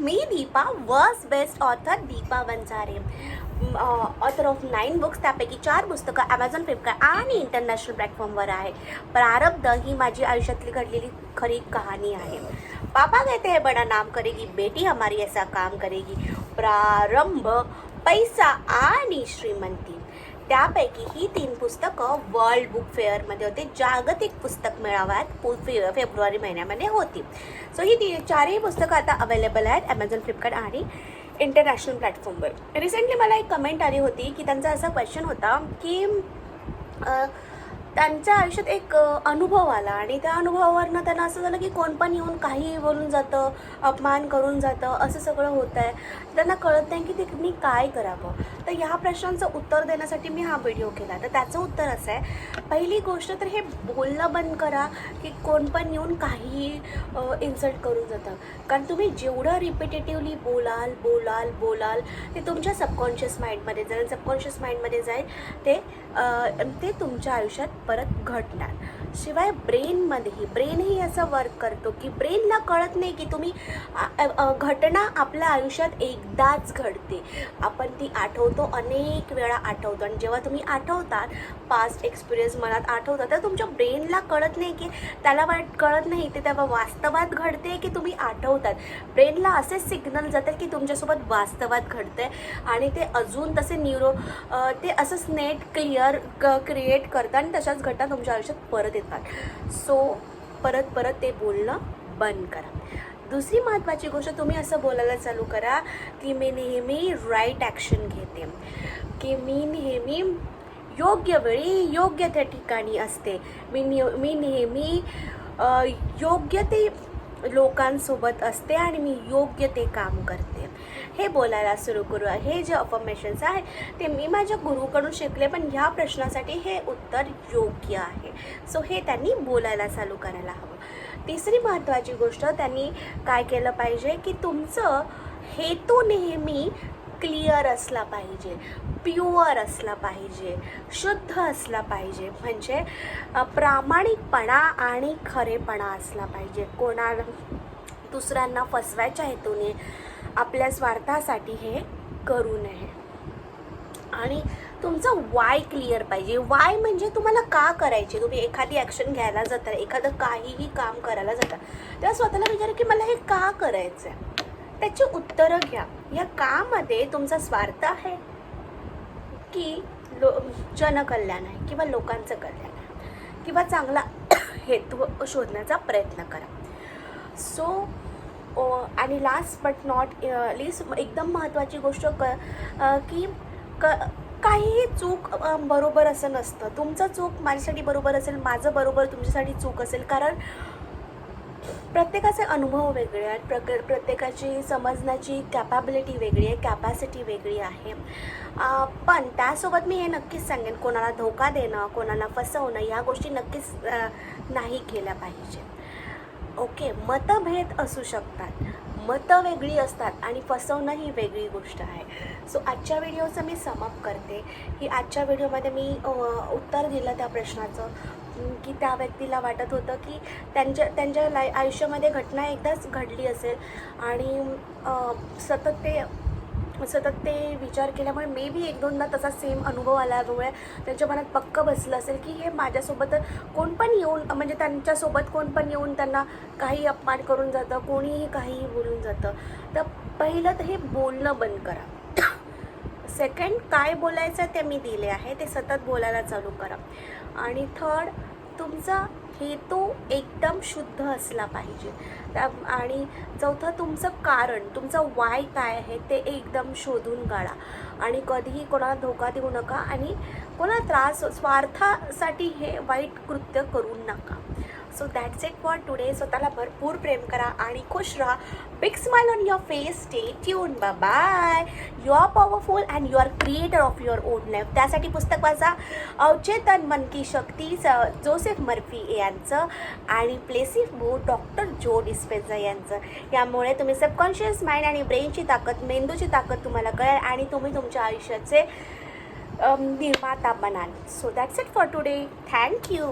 मी दीपा वर्स best author Deepa Vanjare. Author of nine books त्यापैकी चार पुस्तकं ॲमेझॉन फ्लिपकार्ट आणि इंटरनॅशनल प्लॅटफॉर्मवर आहे. प्रारब्ध ही माझी आयुष्यातली घडलेली खरी कहाणी आहे. पापा कहते हैं बड़ा नाम करेगी बेटी हमारी ऐसा काम करेगी. प्रारंभ पैसा आणि श्रीमंती. त्यापैकी ही तीन पुस्तकं वर्ल्ड बुक फेअरमध्ये होते जागतिक पुस्तक मेळाव्यात फे फेब्रुवारी महिन्यामध्ये होती. सो ही ती चारही पुस्तकं आता अवेलेबल आहेत ॲमेझॉन फ्लिपकार्ट आणि इंटरनॅशनल प्लॅटफॉर्मवर रिसेंटली मला एक कमेंट आली होती की त्यांचा असा क्वेश्चन होता की त्यांच्या आयुष्यात एक अनुभव आला आणि त्या अनुभवावरनं त्यांना असं झालं की कोण पण येऊन काही बोलून जातं अपमान करून जातं असं सगळं होत आहे त्यांना कळत नाही की ते मी काय करावं. तर ह्या प्रश्नांचं उत्तर देण्यासाठी मी हा व्हिडिओ केला. तर त्याचं उत्तर असं आहे पहिली गोष्ट तर हे बोलणं बंद करा की कोण पण येऊन काहीही इन्सल्ट करून जातं. कारण तुम्ही जेवढं रिपिटेटिव्हली बोलाल बोलाल बोलाल ते तुमच्या सबकॉन्शियस माइंडमध्ये जाईल. सबकॉन्शियस माइंडमध्ये जाईल ते ते तुमच्या आयुष्यात परत घडणार. शिवाय ब्रेनमध्येही ब्रेनही असं वर्क करतो की ब्रेनला कळत नाही की तुम्ही घटना आपल्या आयुष्यात एकदाच घडते. आपण ती आठवतो तो अनेक वेळा आठवतो. आणि जेव्हा तुम्ही आठवतात पास्ट एक्सपिरियन्स मनात आठवतात तर तुमच्या ब्रेनला कळत नाही की त्याला वाट कळत नाही ते तेव्हा वास्तवात घडते की तुम्ही आठवतात. ब्रेनला असे सिग्नल जातात की तुमच्यासोबत वास्तवात घडतं आहे आणि ते अजून तसे न्यूरो ते असंच नेट क्लिअर क क्रिएट करतात आणि तशाच घटना तुमच्या आयुष्यात परत येतात. सो परत परत ते बोलणं बंद करा. दुसरी महत्त्वाची गोष्ट तुम्ही असं बोलायला चालू करा की मी नेहमी राईट ॲक्शन घेते. की मी नेहमी योग्य वेळी योग्य त्या ठिकाणी असते. मी मी नेहमी योग्य ते लोकांसोबत असते आणि मी योग्य ते काम करते. हे बोलायला सुरू करू. हे जे अफर्मेशन्स आहे ते मी माझ्या गुरुकडून शिकले पण ह्या प्रश्नासाठी हे उत्तर योग्य आहे. सो हे त्यांनी बोलायला चालू करायला हवं. तिसरी महत्त्वाची गोष्ट त्यांनी काय केलं पाहिजे की तुमचं हेतू नेहमी क्लिअर असला पाहिजे प्युअर असला पाहिजे शुद्ध असला पाहिजे. म्हणजे प्रामाणिकपणा आणि खरेपणा असला पाहिजे. कोणा दुसऱ्यांना फसवायच्या हेतूने आपल्या स्वार्थासाठी हे करू नये. आणि तुमचं वाय क्लिअर पाहिजे. वाय म्हणजे तुम्हाला का करायचे? तुम्ही एखादी ॲक्शन घ्यायला जाता एखादं काहीही काम करायला जाता तेव्हा स्वतःला विचारा की मला हे का करायचं आहे त्याची उत्तरं घ्या. या कामध्ये तुमचा स्वार्थ आहे की लो जनकल्याण आहे किंवा लोकांचं कल्याण आहे. किंवा चांगला हेतू शोधण्याचा प्रयत्न करा. सो आणि लास्ट बट नॉट लिस्ट एकदम महत्त्वाची गोष्ट क की क काहीही चूक बरोबर असं नसतं. तुमचं चूक माझ्यासाठी बरोबर असेल माझं बरोबर तुमच्यासाठी चूक असेल कारण प्रत्येकाचे अनुभव वेगळे आहेत. प्रक प्रत्येकाची समजण्याची कॅपॅबिलिटी वेगळी आहे कॅपॅसिटी वेगळी आहे. पण त्यासोबत मी हे नक्कीच सांगेन कोणाला धोका देणं कोणाला फसवणं या गोष्टी नक्कीच नाही केल्या पाहिजे. ओके मतभेद असू शकतात. मतं वेगळी असतात आणि फसवणं ही वेगळी गोष्ट आहे. सो आजच्या व्हिडिओचं मी समअप करते. की आजच्या व्हिडिओमध्ये मी उत्तर दिलं त्या प्रश्नाचं की त्या व्यक्तीला वाटत होतं की त्यांच्या त्यांच्या लाय आयुष्यामध्ये घटना एकदाच घडली असेल आणि सतत ते सतत ते विचार केल्यामुळे मे बी एक दोनदा तसा सेम अनुभव आल्यामुळे त्यांच्या मनात पक्क बसलं असेल की हे माझ्यासोबत कोण पण येऊन म्हणजे त्यांच्यासोबत कोण पण येऊन त्यांना काही अपमान करून जातं कोणीही काहीही बोलून जातं. तर पहिलं तर हे बोलणं बंद करा. सेकंड काय बोलायचं ते मी दिले आहे ते सतत बोलायला चालू करा. आणि थर्ड तुमचा हेतू एकदम शुद्ध असला पाहिजे. त्या आणि चौथं तुमचं कारण तुमचं वाय काय आहे ते एकदम शोधून काढा. आणि कधीही कोणाला धोका देऊ नका आणि कोणा त्रास स्वार्थासाठी हे वाईट कृत्य करू नका. So that's it for today स्वतःला भरपूर प्रेम करा आणि खुश राहा. Big smile on your face stay tune bye you are powerful and you are creator of your own life त्यासाठी पुस्तक वाचा. अवचेतन मन की शक्ती स- जोसेफ मर्फी यांचं आणि प्लेसिफ बो डॉक्टर जो डिस्पेन्झा यांचं. यामुळे तुम्ही सबकॉन्शियस माइंड आणि ब्रेनची ताकद मेंदूची ताकद तुम्हाला कळेल आणि तुम्ही तुमच्या आयुष्याचे निर्माता बनाल. So that's it for today thank you